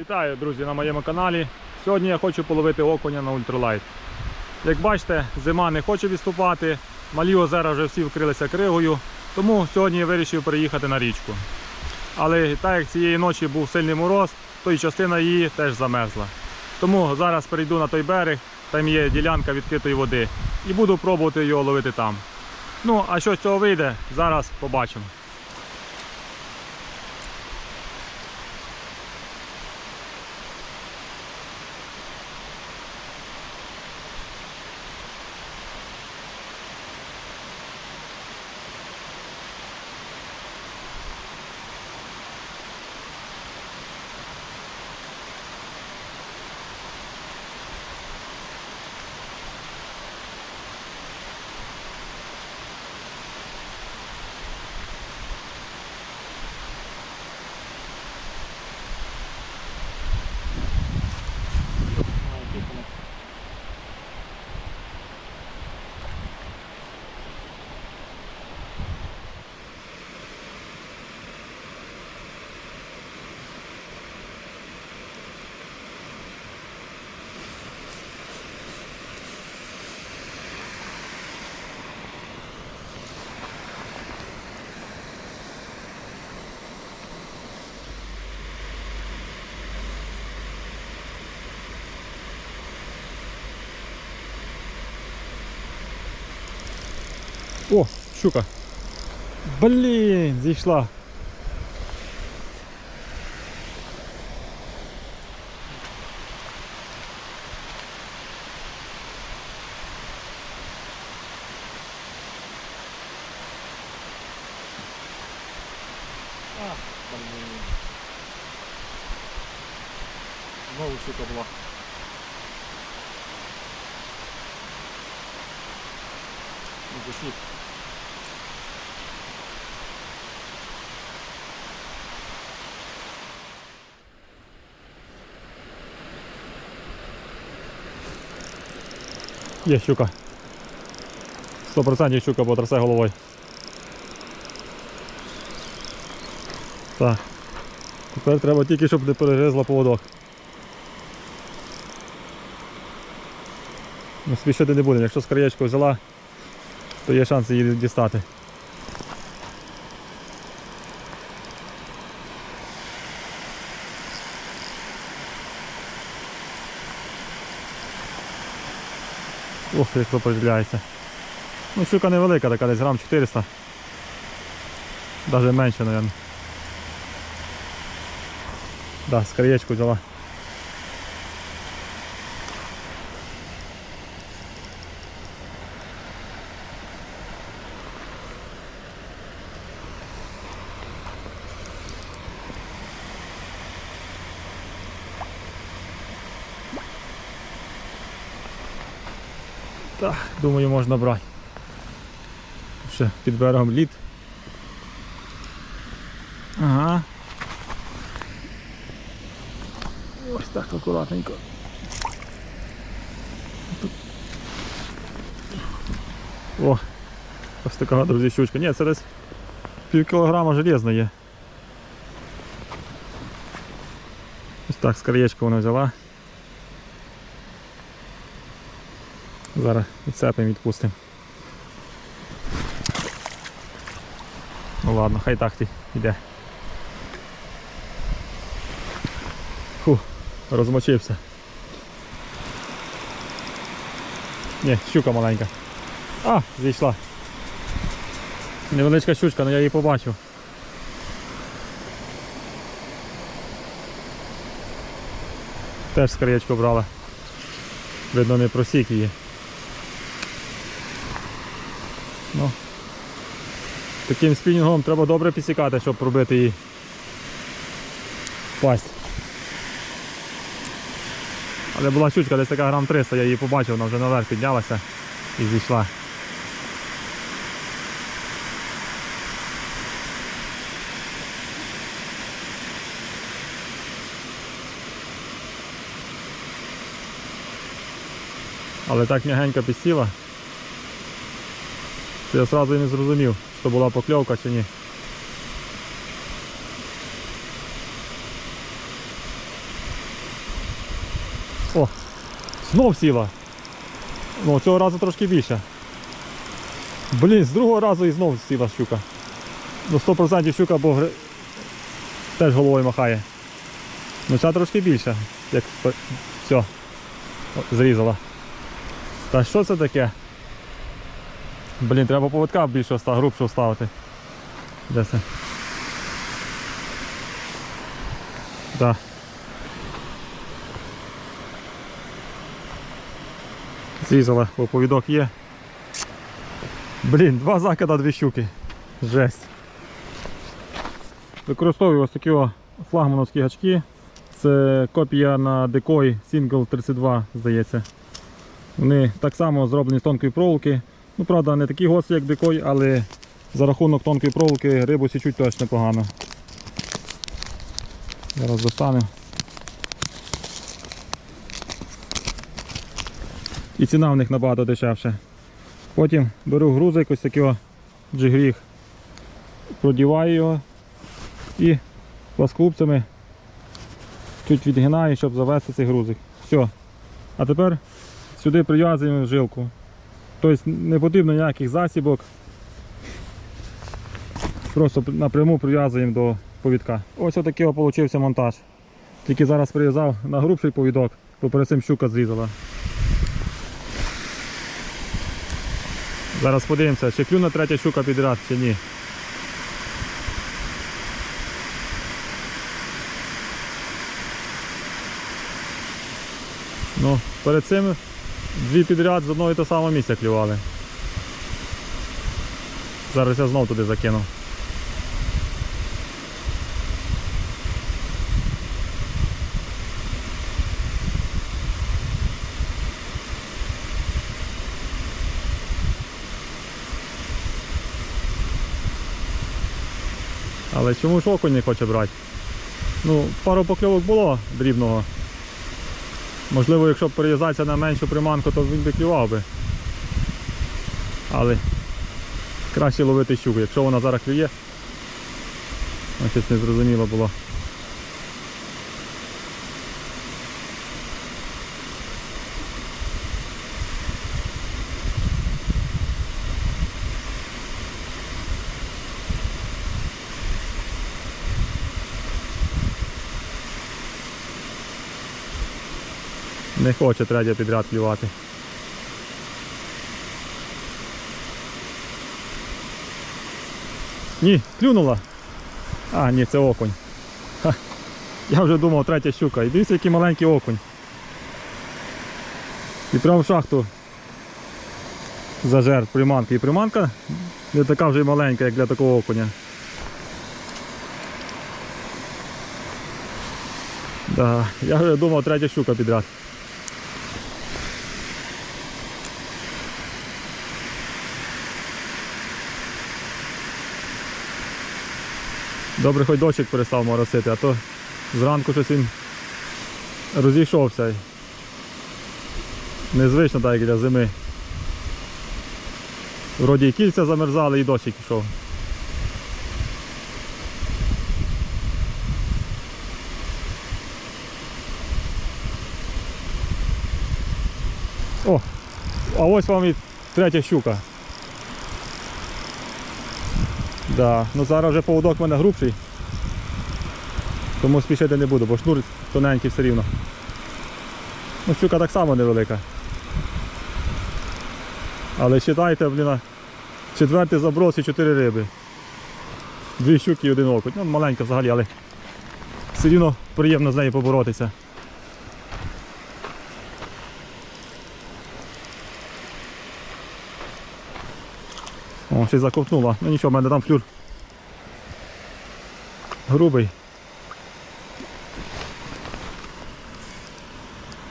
Вітаю, друзі, на моєму каналі. Сьогодні я хочу половити окуня на ультралайт. Як бачите, зима не хоче відступати, малі озера вже всі вкрилися кригою, тому сьогодні я вирішив переїхати на річку. Але так як цієї ночі був сильний мороз, то і частина її теж замерзла. Тому зараз перейду на той берег, там є ділянка відкритої води, і буду пробувати його ловити там. Ну, а що з цього вийде, зараз побачимо. О, щука. Блін, зійшла. А, блін. Знову щука була. Ну, пішли. Є щука. 100% щука потрясе головою. Так. Тепер треба тільки, щоб не перегризла поводок. Ну, спішити не будемо. Якщо з краєчку взяла, то є шанс її дістати. Ох, як сопротивляється. Ну, щука невелика, така десь грам 400. Навіть менше, мабуть. Да, скриєчку взяла. Так, думаю, можна брати. Ще під берегом лід. Ага. Ось так акуратненько. О, ось така, друзі, щучка. Ні, це десь пів кілограма железна є. Ось так з вона взяла. Зараз відцепимо відпустимо. Ну ладно, хай так ті йде. Фу, розмочився. Ні, щука маленька. А, зійшла. Невеличка щучка, але я її побачив. Теж з брала. Видно, не просік її. Таким спінінгом треба добре підсікати, щоб пробити її пасть. Але була щучка десь така грам 300, я її побачив, вона вже наверх піднялася і зійшла. Але так м'ягенько підсіла. що Я одразу і не зрозумів, що була покльовка чи ні. О, знов сіла. Ну, цього разу трошки більше. Блін, з другого разу і знов сіла щука. Ну 100% щука, бо теж головою махає. Ну ця трошки більша, як все, зрізала. Та що це таке? Блін, треба поводка ста, грубшого ставити. Де це? Да. Зрізала, бо повідок є. Блін, два закида, дві щуки. Жесть. Використовую ось такі флагмановські гачки. Це копія на Decoy Single 32, здається. Вони так само зроблені з тонкої проволоки. Ну, правда, не такі гострі, як Decoy, але за рахунок тонкої проволоки рибу січуть теж непогано. Зараз достану. І ціна в них набагато дешевше. Потім беру грузик, ось такий джигріг, продіваю його і пласкупцями чуть відгинаю, щоб завести цей грузик. Все. А тепер сюди прив'язуємо жилку. Тобто не потрібно ніяких засібок. Просто напряму прив'язуємо до повідка. Ось отакий получився монтаж. Тільки зараз прив'язав на грубший повідок, бо перед цим щука зрізала. Зараз подивимося, чи клюне третя щука підряд, чи ні. Ну, перед цим дві підряд з одного і того самого місця клювали. Зараз я знов туди закину. Але чому ж окунь не хоче брати? Ну, пару покльовок було дрібного. Можливо, якщо б перев'язатися на меншу приманку, то він би клював би. Але краще ловити щуку. Якщо вона зараз клює, щось незрозуміло було. Не хоче третя підряд клювати. Ні, клюнула. А, ні, це окунь. Ха. Я вже думав, третя щука. І дивіться, який маленький окунь. І прямо в шахту зажер приманки. І приманка не така вже й маленька, як для такого окуня. Да, я вже думав, третя щука підряд. Добре, хоч дощик перестав моросити, а то зранку щось він розійшовся. Незвично так, як для зими. Вроді і кільця замерзали, і дощик йшов. О, а ось вам і третя щука. Да. Ну зараз вже поводок в мене грубший. Тому спішити не буду, бо шнур тоненький все рівно. Ну, щука так само невелика. Але вважайте, блін, четвертий заброс і чотири риби. Дві щуки і один окунь. Ну, маленька взагалі, але все рівно приємно з нею поборотися. О, ще й заковтнула. Ну нічого, в мене там флюр грубий.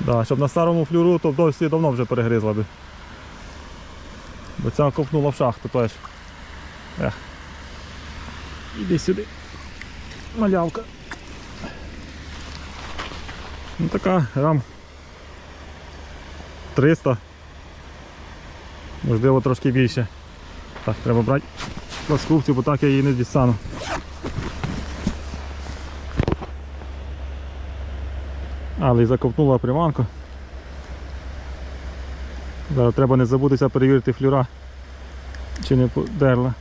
Да, щоб на старому флюру, то досі давно вже перегризла би. Бо ця ковтнула в шахту теж. Ех. Іди сюди. Малявка. Ну така грам 300. Можливо трошки більше. Так, треба брати пласкупцю, бо так я її не дістану. Але й заковтнула приманку. Зараз треба не забутися перевірити флюра, чи не подерла.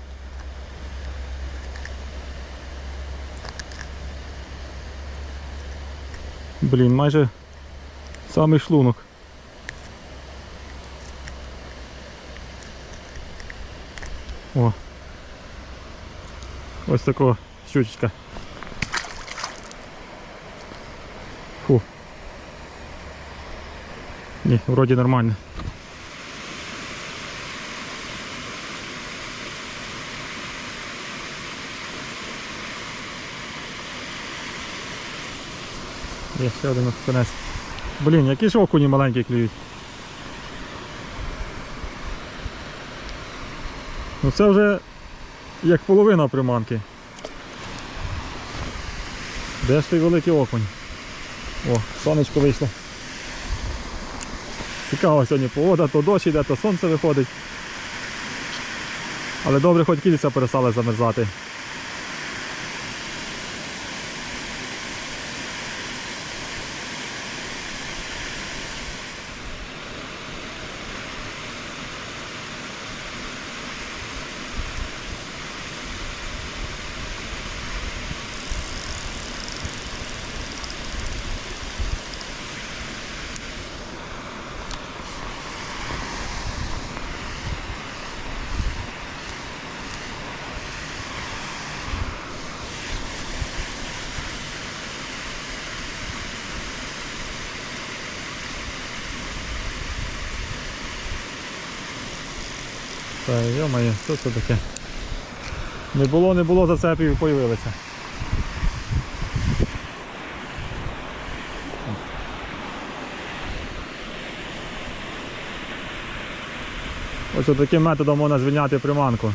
Блін, майже самий шлунок. О. Ось така щучечка. Фу. Ні, вроді нормально. Є ще один окунець. Блін, які ж окуні маленькі клюють. Ну це вже як половина приманки. Де ж той великий окунь? О, сонечко вийшло. Цікаво сьогодні погода, то дощ іде, то сонце виходить. Але добре, хоч кільця перестали замерзати. Та йо-моє, що це таке? Не було, не було зацепів і появилися. Ось таким методом можна звільняти приманку.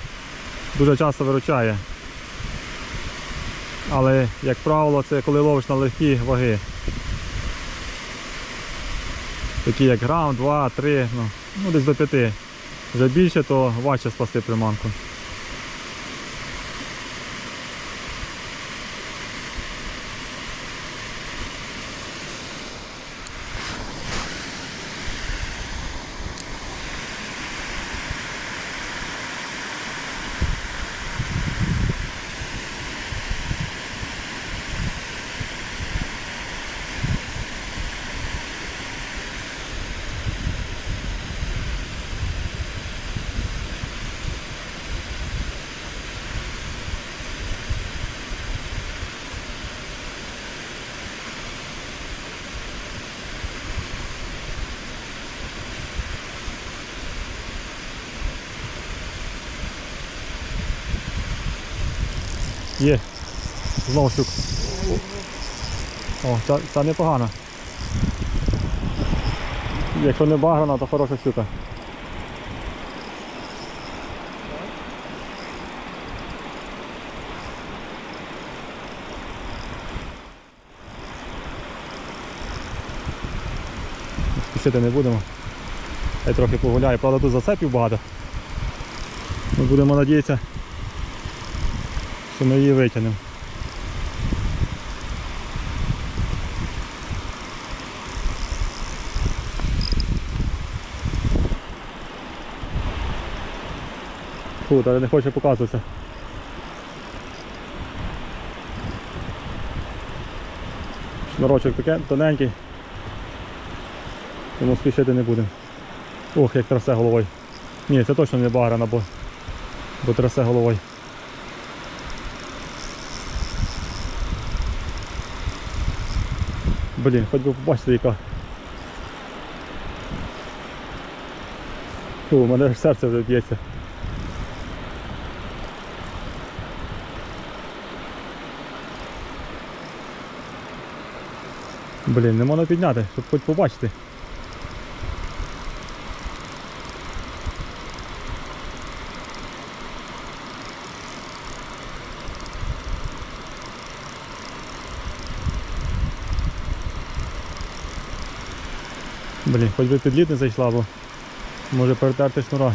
Дуже часто виручає. Але, як правило, це коли ловиш на легкі ваги. Такі як грам, 2, 3, ну, ну десь до 5. Вже більше, то важче спасти приманку. Є. Знову щук. О, ця, ця непогана. Якщо не баграна, то хороша щука. Спішити не будемо. Я трохи погуляю, правда тут зацепів багато. Ми будемо надіятися, що ми її витягнемо. Фу, але не хоче показуватися. Шнурочок таке тоненький. Тому спішити не будемо. Ох, як трасе головою. Ні, це точно не баграна, бо, бо трасе головою. Блін, хоч би побачити яка. Фу, у мене серце вже б'ється. Блін, не можна підняти, щоб хоч побачити. Блін, хоч би під лід не зайшла, бо може перетерти шнура.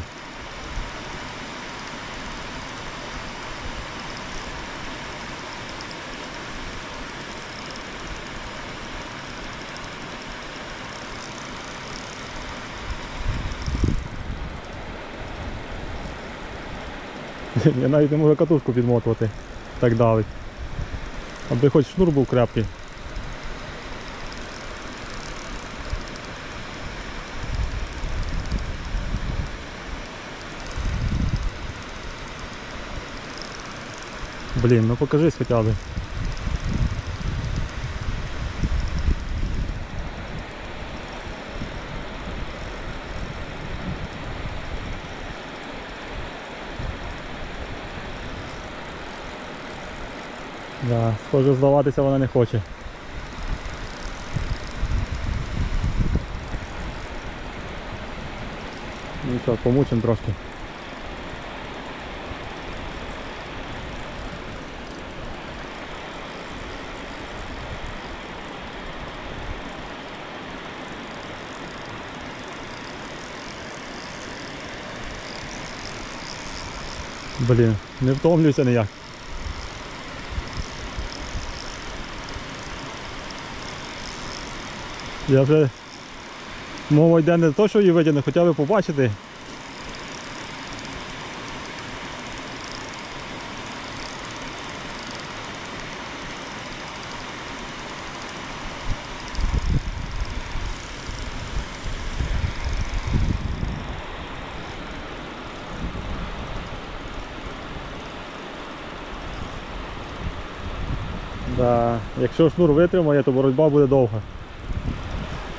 Я навіть не можу катушку підмотувати, так давить. Аби хоч шнур був крепкий. Блін, ну покажись хоча б. Да, схоже, здаватися вона не хоче. Нічого, помучимо трошки. Блін, не втомлююся ніяк. Я вже мова йде не то, що її витягне, хоча б побачити. Да. Якщо шнур витримає, то боротьба буде довга.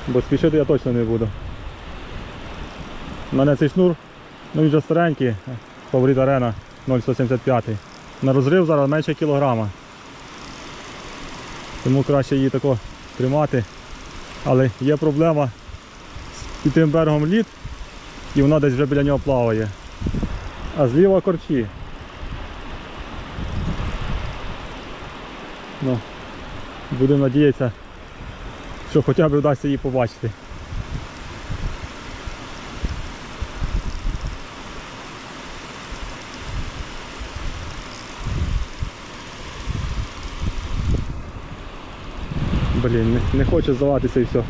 Бо спішити я точно не буду. У мене цей шнур, ну він вже старенький, фаворит арена 0,175. На розрив зараз менше кілограма. Тому краще її тако тримати. Але є проблема з тим берегом лід і вона десь вже біля нього плаває. А зліва корчі. Ну, будемо надіятися, що хоча б вдасться її побачити. Блін, не, не хоче здаватися і все.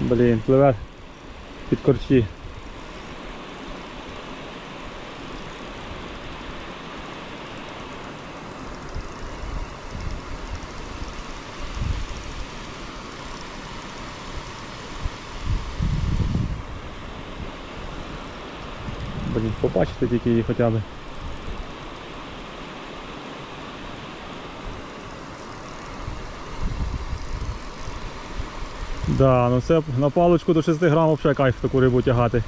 Блін, пливе під корчі. Блін, тільки її хоча б. Да, ну це на паличку до 6 грамів ще кайф таку рибу тягати.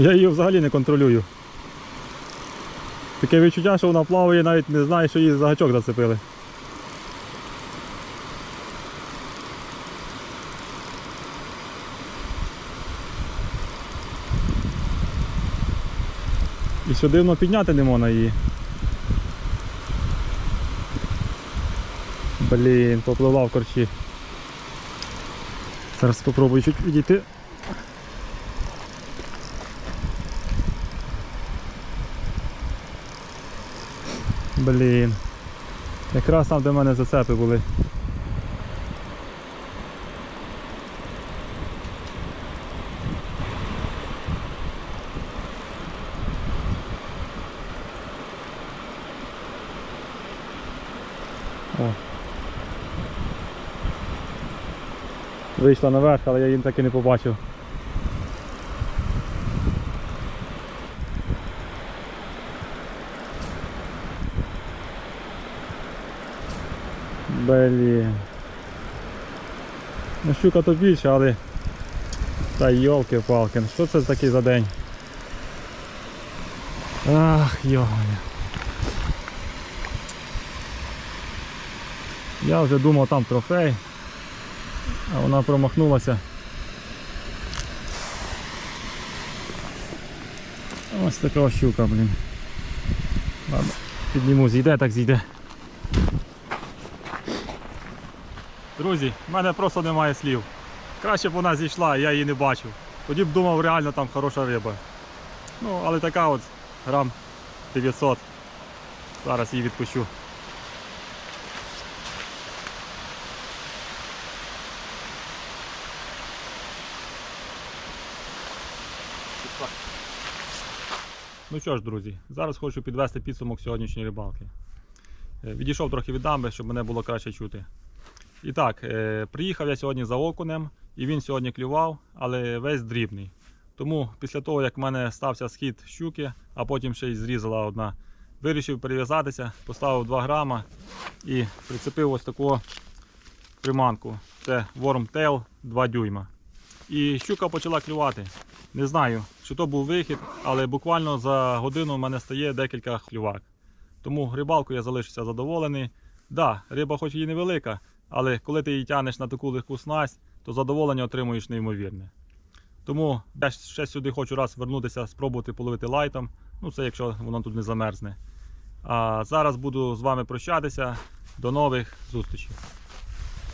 Я її взагалі не контролюю. Таке відчуття, що вона плаває, навіть не знає, що її за гачок зацепили. І що дивно підняти не можна її. Блін, поплила в корчі. Зараз спробую чуть відійти. Блін. Якраз там, де в мене зацепи були. Вийшла наверх, але я її так і не побачив. Блін. Ну щука то більше, але... Та йолки-палки, ну що це такий за день? Ах, йоня. Я вже думав там трофей, а вона промахнулася. Ось така щука, блін. Ладно, підніму, зійде, так зійде. Друзі, в мене просто немає слів. Краще б вона зійшла, я її не бачив. Тоді б думав, реально там хороша риба. Ну, але така от грам 900. Зараз її відпущу. Ну що ж, друзі, зараз хочу підвести підсумок сьогоднішньої рибалки. Е, Відійшов трохи від дамби, щоб мене було краще чути. І так, е, приїхав я сьогодні за окунем, і він сьогодні клював, але весь дрібний. Тому після того, як в мене стався схід щуки, а потім ще й зрізала одна, вирішив перев'язатися, поставив 2 грама і прицепив ось таку приманку. Це Wormtail 2 дюйма. І щука почала клювати. Не знаю, чи то був вихід, але буквально за годину в мене стає декілька клювак. Тому рибалку я залишився задоволений. Да, риба хоч і невелика, але коли ти її тянеш на таку легку снасть, то задоволення отримуєш неймовірне. Тому я ще сюди хочу раз вернутися, спробувати половити лайтом. Ну, це якщо воно тут не замерзне. А зараз буду з вами прощатися. До нових зустрічей.